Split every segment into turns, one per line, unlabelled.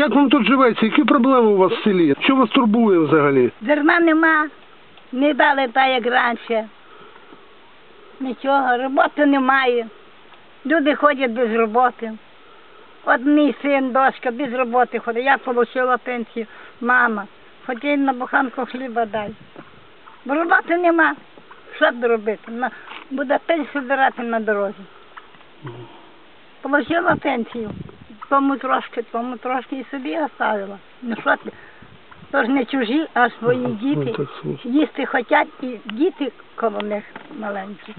Як вам тут живеться? Які проблеми у вас в селі? Що вас турбує взагалі?
Зерна нема, не дали так, як раніше. Нічого, роботи немає. Люди ходять без роботи. От мій син, дочка, без роботи ходить. Я отримала пенсію. Мама, хоч на буханку хліба дай. Бо роботи нема. Що робити? Буде пенсію збирати на дорозі. Положила пенсію. Тому трошки, тому трошки і собі оставила. Ну що ти? Тож не чужі, а свої діти.
Ну, слушай.
Їсти хочуть і діти коло них маленькі.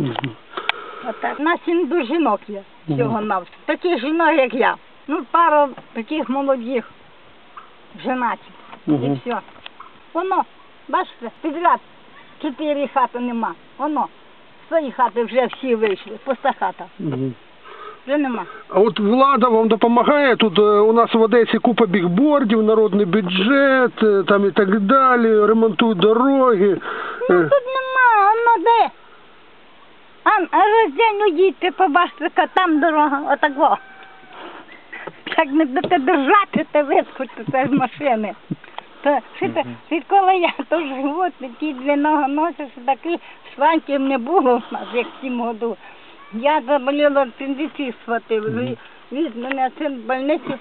Отак. У нас до жінок є всього навсього. Таких жінок, як я. Ну, пару таких молодих женатів. І все. Воно, бачите, підряд чотири хати нема. Воно. З своєї хати вже всі вийшли, пуста хата. Вже нема.
А от влада вам допомагає? Тут е, у нас в Одесі купа бігбордів, народний бюджет, е, там і так далі, ремонтують дороги.
Ну
Е,
тут нема, воно де? А, а роздільну їдьте, побачите, яка там дорога, отако. Як не будете держати, то вискочите з машини. То, що це, відколи я тут живу, ті дві ноги носиш, таких шванків не було в нас, як в тім году. Я заболіла апендицит схватив, Від мене син в больниці.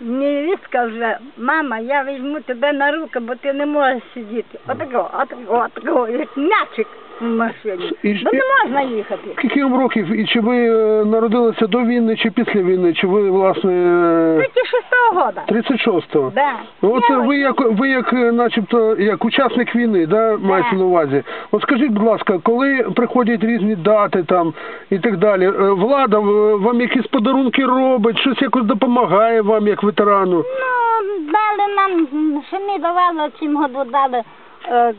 невістка вже, мама, я візьму тебе на руки, бо ти не можеш сидіти. Отако, отако, отако, як м'ячик в машині.
І ж-
Бо не можна їхати.
Скільки вам років? І чи ви е, народилися до війни, чи після війни, чи ви, власне, е,
36-го года.
36-го?
Да.
Ну, От
Я
ви як ви як е, начебто як учасник війни, да, маєте на увазі. От скажіть, будь ласка, коли приходять різні дати там і так далі, е, влада е, вам якісь подарунки робить, щось якось допомагає вам як ветерану?
Ну, дали нам, що ми давали в цім году дали е,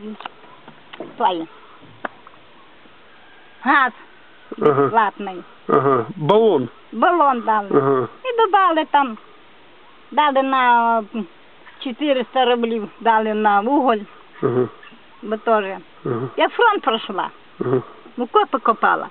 той, газ
Ага,
платний,
ага, балон.
балон дали.
Ага.
І додали там, дали на м, 400 рублів, дали на уголь,
Ага,
бо теж.
ага,
Я фронт пройшла,
ага.
в копи копала.